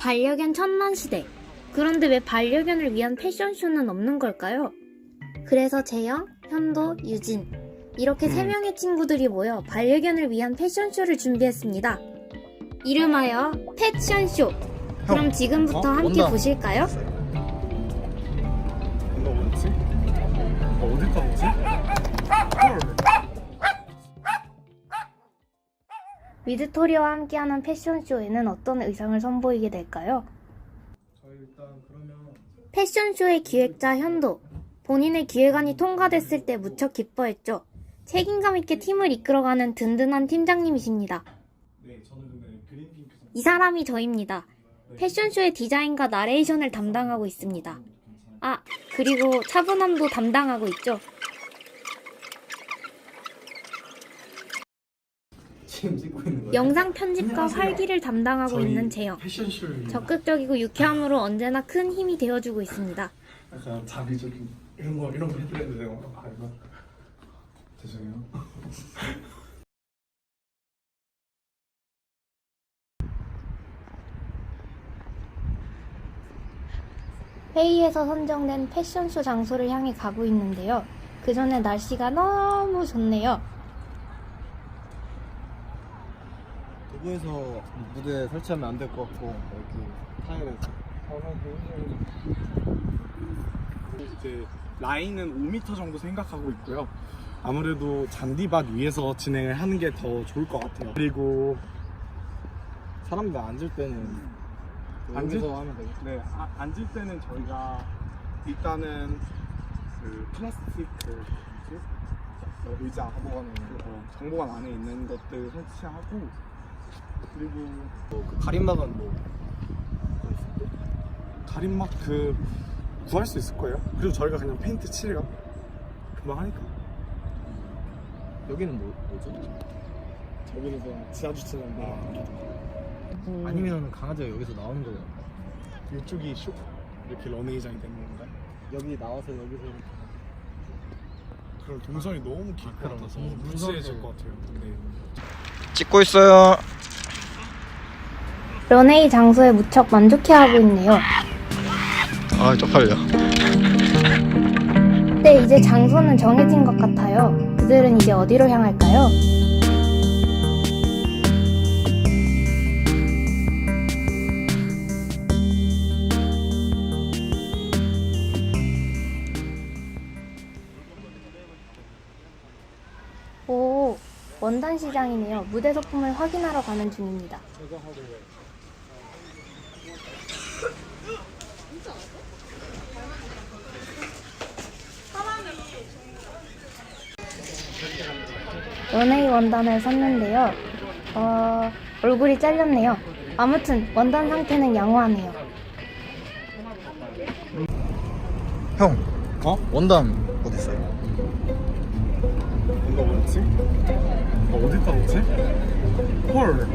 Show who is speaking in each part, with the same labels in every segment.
Speaker 1: 반려견 천만 시대. 그런데 왜 반려견을 위한 패션쇼는 없는 걸까요? 그래서 재영, 현도, 유진. 이렇게 세 명의 친구들이 모여 반려견을 위한 패션쇼를 준비했습니다. 이름하여 패션쇼. 그럼 지금부터
Speaker 2: 어?
Speaker 1: 함께
Speaker 2: 온다.
Speaker 1: 보실까요?
Speaker 2: 이거 뭐였지? 어, 어디다 뭐지?
Speaker 1: 위드토리와 함께하는 패션쇼에는 어떤 의상을 선보이게 될까요? 패션쇼의 기획자 현도. 본인의 기획안이 통과됐을 때 무척 기뻐했죠. 책임감 있게 팀을 이끌어가는 든든한 팀장님이십니다. 네이 사람이 저입니다. 패션쇼의 디자인과 나레이션을 담당하고 있습니다. 아, 그리고 차분함도 담당하고 있죠.
Speaker 2: 지금 찍고 있는 거예요?
Speaker 1: 영상 편집과
Speaker 2: 안녕하세요.
Speaker 1: 활기를 담당하고
Speaker 2: 저희
Speaker 1: 있는 재영.
Speaker 2: 패션쇼를
Speaker 1: 적극적이고 유쾌함으로 언제나 큰 힘이 되어주고 있습니다.
Speaker 2: 약간 좀 이런 거 이런 거 해드려도 돼요? 아 이거 죄송해요.
Speaker 1: 회의에서 선정된 패션쇼 장소를 향해 가고 있는데요. 그 전에 날씨가 너무 좋네요.
Speaker 3: 도보에서 무대 설치하면 안 될 것 같고 여기 타일에서
Speaker 2: 이제 라인은 5m 정도 생각하고 있고요. 아무래도 잔디밭 위에서 진행을 하는 게 더 좋을 것 같아요. 그리고
Speaker 3: 사람들 앉을 때는
Speaker 2: 앉을-
Speaker 3: 여기서 하면 되겠다
Speaker 2: 네 아- 앉을 때는 저희가 일단은 그 플라스틱 그 뭐지? 어, 의자 정보관 어, 정보관 안에 있는 것들 설치하고 그리고
Speaker 3: 그 가림막은 뭐
Speaker 2: 가림막 그 구할 수 있을 거예요. 그리고 저희가 그냥 페인트 칠해요. 금방 하니까.
Speaker 3: 여기는 뭐, 뭐죠?
Speaker 2: 저기는 그냥 지하 주차장인데
Speaker 3: 아니면 강아지가 여기서 나오는 거예요
Speaker 2: 이쪽이 쇼 이렇게 런웨이장이 되는 건가 요?
Speaker 3: 여기 나와서 여기서
Speaker 2: 그럼 동선이 너무 길것
Speaker 3: 그럼
Speaker 2: 같아서
Speaker 3: 동-
Speaker 2: 무지해질
Speaker 3: 동선도-
Speaker 2: 것 같아요. 네.
Speaker 4: 찍고 있어요.
Speaker 1: 런웨이 장소에 무척 만족해하고 있네요.
Speaker 4: 아, 쪽팔려.
Speaker 1: 네, 이제 장소는 정해진 것 같아요. 그들은 이제 어디로 향할까요? 오, 원단 시장이네요. 무대 소품을 확인하러 가는 중입니다. 런웨이 원단을 샀는데요. 어, 얼굴이 잘렸네요. 아무튼 원단 상태는 양호하네요.
Speaker 4: 형,
Speaker 2: 어?
Speaker 4: 원단 어디 있어요?
Speaker 2: 뭔가 뭐였지? 어, 어디다 놓지? 헐.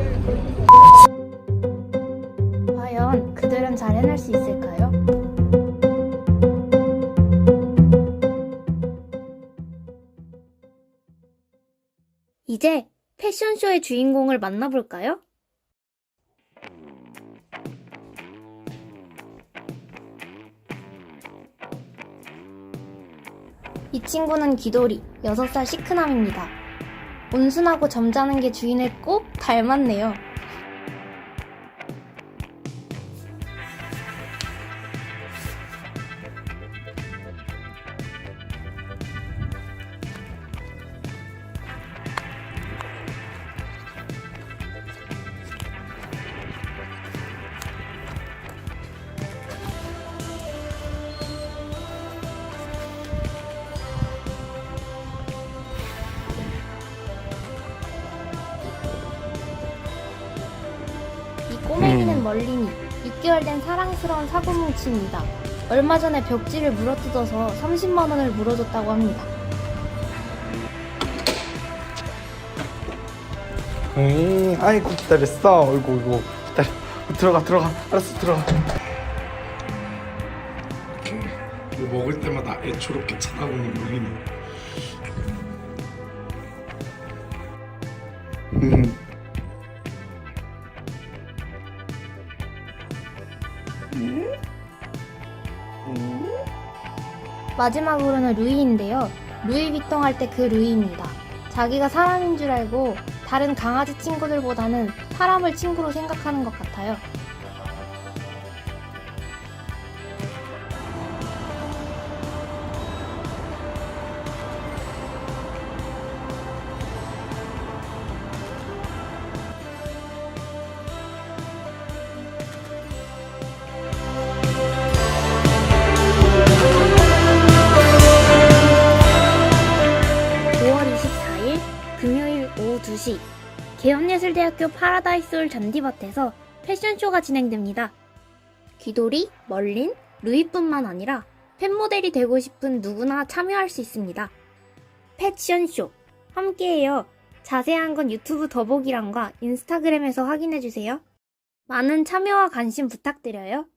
Speaker 1: 이제 패션쇼의 주인공을 만나볼까요? 이 친구는 기돌이, 6살 시크남입니다. 온순하고 점잖은 게 주인을 꼭 닮았네요. 꼬맹이는 멀린이, 6개월 된 사랑스러운 사고뭉치입니다. 얼마 전에 벽지를 물어뜯어서 30만 원을 물어줬다고 합니다.
Speaker 4: 응, 아이고 기다렸어. 어이구, 어이구. 기다려. 들어가, 들어가. 알았어, 들어가.
Speaker 2: 뭐 먹을 때마다 애초롭게 쳐다보는 우리는
Speaker 4: 음.
Speaker 1: 마지막으로는 루이인데요. 루이 비통 할 때 그 루이입니다. 자기가 사람인 줄 알고 다른 강아지 친구들보다는 사람을 친구로 생각하는 것 같아요. 개연예술대학교 파라다이스홀 잔디밭에서 패션쇼가 진행됩니다. 귀돌이, 멀린, 루이뿐만 아니라 팬모델이 되고 싶은 누구나 참여할 수 있습니다. 패션쇼 함께해요. 자세한 건 유튜브 더보기란과 인스타그램에서 확인해주세요. 많은 참여와 관심 부탁드려요.